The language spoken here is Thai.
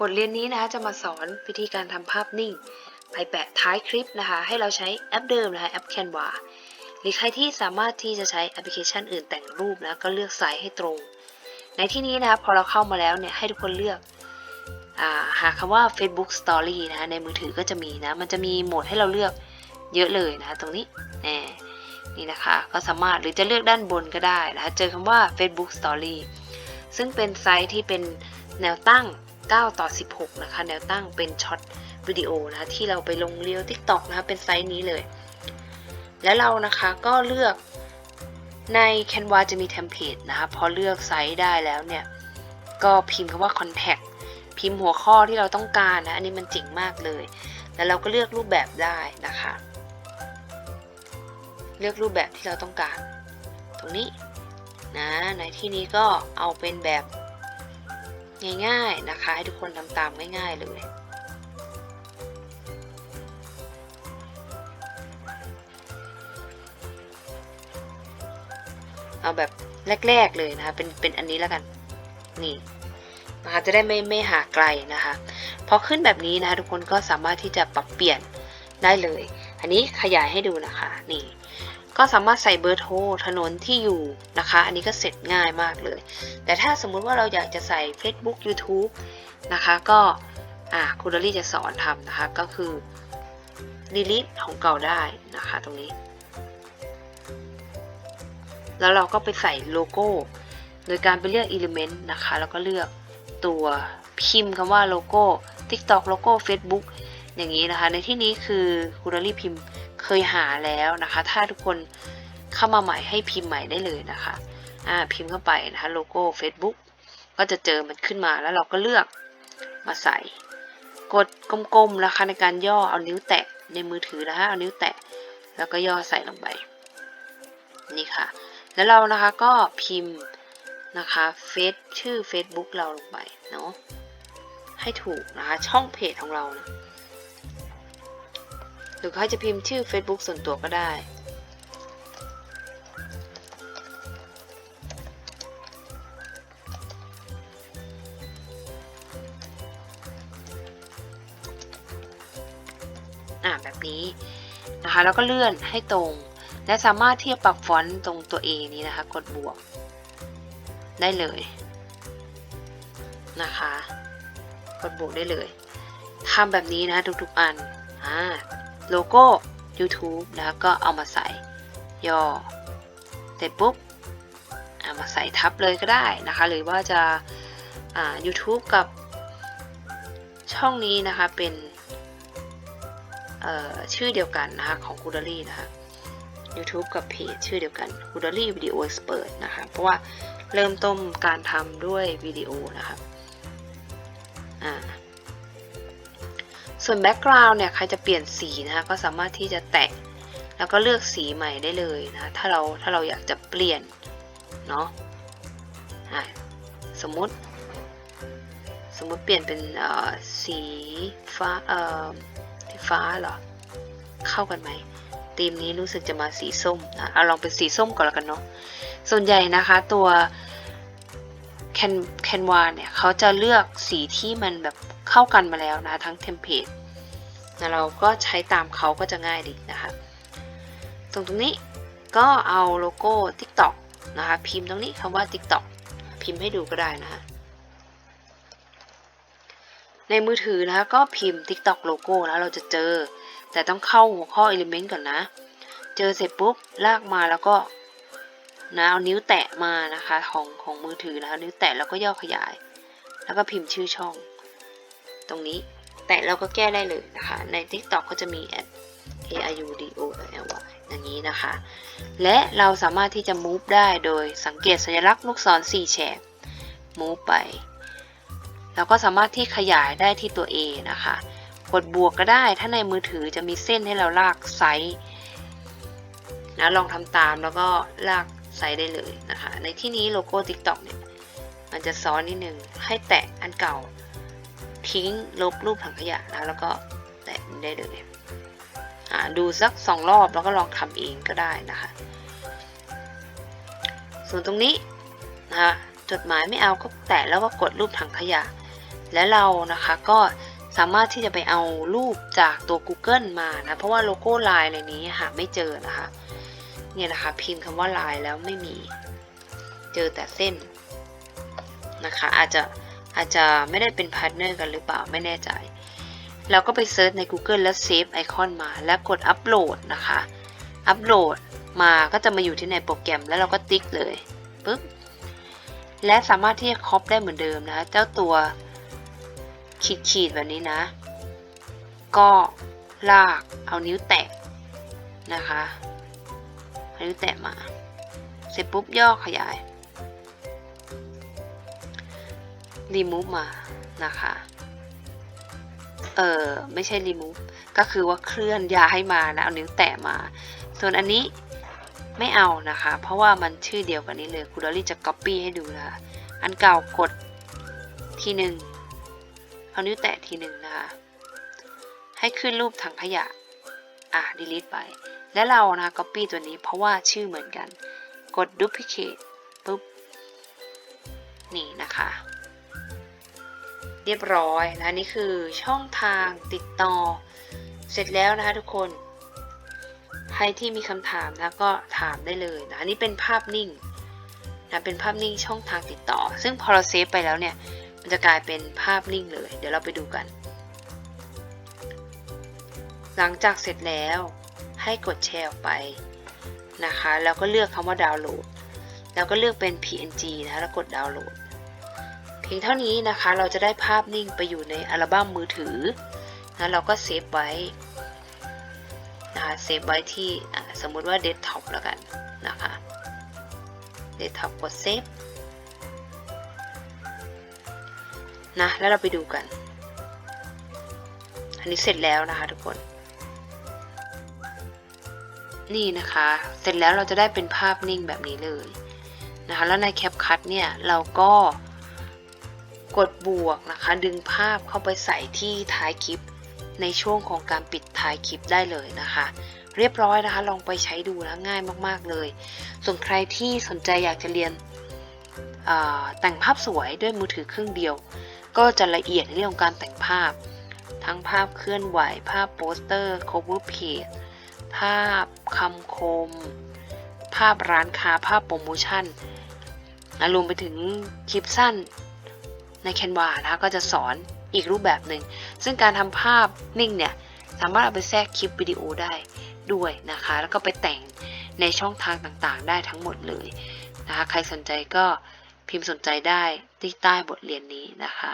บทเรียนนี้นะคะจะมาสอนวิธีการทำภาพนิ่ง ไปแปะท้ายคลิปนะคะ ให้เราใช้แอปเดิมนะคะแอป Canva หรือใครที่สามารถที่จะใช้แอปพลิเคชันอื่นแต่งรูปนะก็เลือกไซส์ให้ตรง ในที่นี้นะคะพอเราเข้ามาแล้วเนี่ยให้ทุกคนเลือกอหาคำว่า Facebook Story นะคะในมือถือก็จะมีนะ มันจะมีโหมดให้เราเลือกเยอะเลยนะะตรงนี้แนี่นะคะ ก็สามารถหรือจะเลือกด้านบนก็ได้นะคะเจอคำว่า Facebook Story ซึ่งเป็นไซส์ที่เป็นแนวตั้ง 9 ต่อ 16 นะคะ แนวตั้งเป็นช็อตวิดีโอนะะที่เราไปลงเรียว TikTok นะคะเป็นไซส์นี้เลย และเรานะคะก็เลือกใน Canva จะมีเทมเพลตนะคะพอเลือกไซส์ได้แล้วเนี่ย ก็พิมพ์คำว่า contact พิมพ์หัวข้อที่เราต้องการนะ อันนี้มันเจ๋งมากเลย แล้วเราก็เลือกรูปแบบได้นะคะ เลือกรูปแบบที่เราต้องการ ตรงนี้นะในที่นี้ก็เอาเป็นแบบ ง่ายๆนะคะ ให้ทุกคนทำตามง่ายๆเลยเอาแบบแรกๆเลยนะคะเป็นเป็นอันนี้แล้วกันนี่นะคะจะได้ไม่ไม่หาไกลนะคะพอขึ้นแบบนี้นะคะทุกคนก็สามารถที่จะปรับเปลี่ยนได้เลย อันนี้ขยายให้ดูนะคะนี่ ก็สามารถใส่เบอร์โทรถนนที่อยู่นะคะ อันนี้ก็เสร็จง่ายมากเลย แต่ถ้าสมมุติว่าเราอยากจะใส่ Facebook YouTube นะคะก็อ่าคุณดอลลี่จะสอนทำนะคะก็คือ delete ของเก่าได้นะคะตรงนี้ แล้วเราก็ไปใส่โลโก้ โดยการไปเลือก Element นะคะ แล้วก็เลือกตัวพิมพ์คำว่าโลโก้ TikTok โลโก้ Facebook อย่างนี้นะคะ ในที่นี้คือคุณดอลลี่พิมพ์ เคยหาแล้วนะคะ ถ้าทุกคนเข้ามาใหม่ให้พิมพ์ใหม่ได้เลยนะคะอ่าพิมพ์เข้าไปนะคะโลโก้ Facebook ก็จะเจอมันขึ้นมาแล้วเราก็เลือกมาใส่ กดกลมๆนะคะในการย่อเอานิ้วแตะในมือถือนะคะเอานิ้วแตะแล้วก็ย่อใส่ลงไปนี่ค่ะ แล้วเรานะคะก็พิมพ์นะคะเฟซชื่อ Facebook เราลงไปเนาะให้ถูกนะคะช่องเพจของเรานะ รือใครจะพิมพ์ชื่อ Facebook ส่วนตัวก็ได้ อ่าแบบนี้นะคะแล้วก็เลื่อนให้ตรง และสามารถที่จะปรับฟอนต์ตรงตัว A นี้นะคะ กดบวก ได้เลยนะคะ กดบวกได้เลยทำแบบนี้นะทุกๆอันอ่า โลโก้ YouTube แล้วก็เอามาใส่ย่อเสร็จปุ๊บเอามาใส่ทับเลยก็ได้นะคะ หรือว่าจะา YouTube กับช่องนี้นะคะเป็นชื่อเดียวกันนะคะของ g o o d l y นะคะ YouTube กับเพจชื่อเดียวกัน g o o d l y Video Expert นะคะ เพราะว่าเริ่มต้นการทำด้วยวิดีโอนะคะอ่า ส่วน Background เนี่ยใครจะเปลี่ยนสีนะคะก็สามารถที่จะแตะแล้วก็เลือกสีใหม่ได้เลยนะะถ้าเราถ้าเราอยากจะเปลี่ยนเนาะสมมติ สมมติเปลี่ยนเป็นเอ่อสีฟ้าเอ่อสีฟ้าเหรอเข้ากันไหมธีมนี้รู้สึกจะมาสีส้มนะเอาลองเป็นสีส้มก่อนล้วกันเนาะส่วนใหญ่นะคะตัว นแคนวาเนี่ยเขาจะเลือกสีที่มันแบบเข้ากันมาแล้วนะทั้งเทมเพลตแล้วเราก็ใช้ตามเขาก็จะง่ายดีนะคะ ตรงตรงนี้ก็เอาโลโก้ TikTok นะคะพิมพ์ตรงนี้คำว่า TikTok พิมพ์ให้ดูก็ได้นะคะในมือถือนะคะก็พิมพ์ TikTok โลโก้แล้วเราจะเจอ แต่ต้องเข้าหัวข้อ Element ก่อนนะ เจอเสร็จปุ๊บลากมาแล้วก็ นะเอานิ้วแตะมานะคะของของมือถือนะคะนิ้วแตะแล้วก็ย่อขยาย แล้วก็พิมพ์ชื่อช่อง ตรงนี้แตะแล้วก็แก้ได้เลยนะคะใน TikTok ก็จะมี a a u d o l y อย่างนี้นะคะ และเราสามารถที่จะ move ได้โดยสังเกตสัญลักษณ์ลูกศร4แฉก move ไป แล้วก็สามารถที่ขยายได้ที่ตัว A นะคะ กดบวกก็ได้ ถ้าในมือถือจะมีเส้นให้เราลากไซส์นะลองทำตามแล้วก็ลาก ไซส์ได้เลยนะคะ ในที่นี้โลโก้ TikTok เนี่ย มันจะซ้อนนิดนึง ให้แตะอันเก่า ทิ้งลบรูปถังขยะนะแล้วก็แตะได้เลยอ่าดูสักสองรอบแล้วก็ลองทำเองก็ได้นะคะ ส่วนตรงนี้นะคะจดหมายไม่เอาก็แตะแล้วก็กดรูปถังขยะ และเรานะคะก็สามารถที่จะไปเอารูปจากตัว Google มานะ เพราะว่าโลโก้ลายในนี้หาไม่เจอนะคะ เนี่ยนะคะ พิมพ์คำว่าลายแล้วไม่มี เจอแต่เส้นนะคะ อาจจะอาจจะไม่ได้เป็นพาร์ทเนอร์กันหรือเปล่าไม่แน่ใจ เราก็ไปเซิร์ชใน Google แล้วเซฟไอคอนมา แล้วกดอัปโหลดนะคะ อัปโหลดมาก็จะมาอยู่ที่ในโปรแกรมแล้วเราก็ติ๊กเลยปึ๊บและสามารถที่จะครอปได้เหมือนเดิมนะ เจ้าตัวขีดขีดๆแบบนี้นะ ก็ลากเอานิ้วแตะนะคะ เอานิ้วแตะมา เสร็จปุ๊บย่อขยายรีมูฟมานะคะ เออไม่ใช่รีมูฟก็คือว่าเคลื่อนย้ายมานะ เอานิ้วแตะมา ส่วนอันนี้ไม่เอานะคะ เพราะว่ามันชื่อเดียวกันนี้เลยครูดอลลี่จะ Copy ให้ดูนะคะ อันเก่ากดทีหนึ่งเอานิ้วแตะทีหนึ่งนะคะ ให้ขึ้นรูปถังขยะ อะ delete ไป และเรานะ copy ตัวนี้เพราะว่าชื่อเหมือนกัน กด duplicate ปุ๊บ นี่นะคะ เรียบร้อยนะ นี่คือช่องทางติดต่อ เสร็จแล้วนะคะทุกคน ใครที่มีคำถามนะก็ถามได้เลยนะอันนี้เป็นภาพนิ่งนะเป็นภาพนิ่งช่องทางติดต่อ ซึ่งพอเราเซฟไปแล้วเนี่ย มันจะกลายเป็นภาพนิ่งเลย เดี๋ยวเราไปดูกัน หลังจากเสร็จแล้ว ให้กดแชร์ออกไปนะคะ แล้วก็เลือกคำว่าดาวน์โหลด แล้วก็เลือกเป็น PNG นะคะแล้วกดดาวน์โหลด เพียงเท่านี้นะคะ เราจะได้ภาพนิ่งไปอยู่ในอัลบั้มมือถือนะเราก็เซฟไว้นะคะ เซฟไว้ที่สมมุติว่าเดสก์ท็อปแล้วกันนะคะ เดสก์ท็อปกดเซฟนะ แล้วเราไปดูกัน อันนี้เสร็จแล้วนะคะทุกคน นี่นะคะ เสร็จแล้วเราจะได้เป็นภาพนิ่งแบบนี้เลยนะคะแล้วในแคปคั t เนี่ยเราก็กดบวกนะคะ ดึงภาพเข้าไปใส่ที่ท้ายคลิป ในช่วงของการปิดท้ายคลิปได้เลยนะคะ เรียบร้อยนะคะ ลองไปใช้ดูนะง่ายมากๆเลย ส่วนใครที่สนใจอยากจะเรียนแต่งภาพสวยด้วยมือถือเครื่องเดียว ก็จะละเอียดในเรื่องของการแต่งภาพ ทั้งภาพเคลื่อนไหวภาพโปสเตอร์ cover page ภาพคำคม ภาพร้านค้าภาพโปรโมชั่นรวมไปถึงคลิปสั้นใน Canva นะคะก็จะสอนอีกรูปแบบหนึ่ง ซึ่งการทำภาพนิ่งเนี่ย สามารถเอาไปแทรกคลิปวิดีโอได้ด้วยนะคะ แล้วก็ไปแต่งในช่องทางต่างๆ ได้ทั้งหมดเลยนะคะ ใครสนใจก็พิมพ์สนใจได้ที่ใต้บทเรียนนี้นะคะ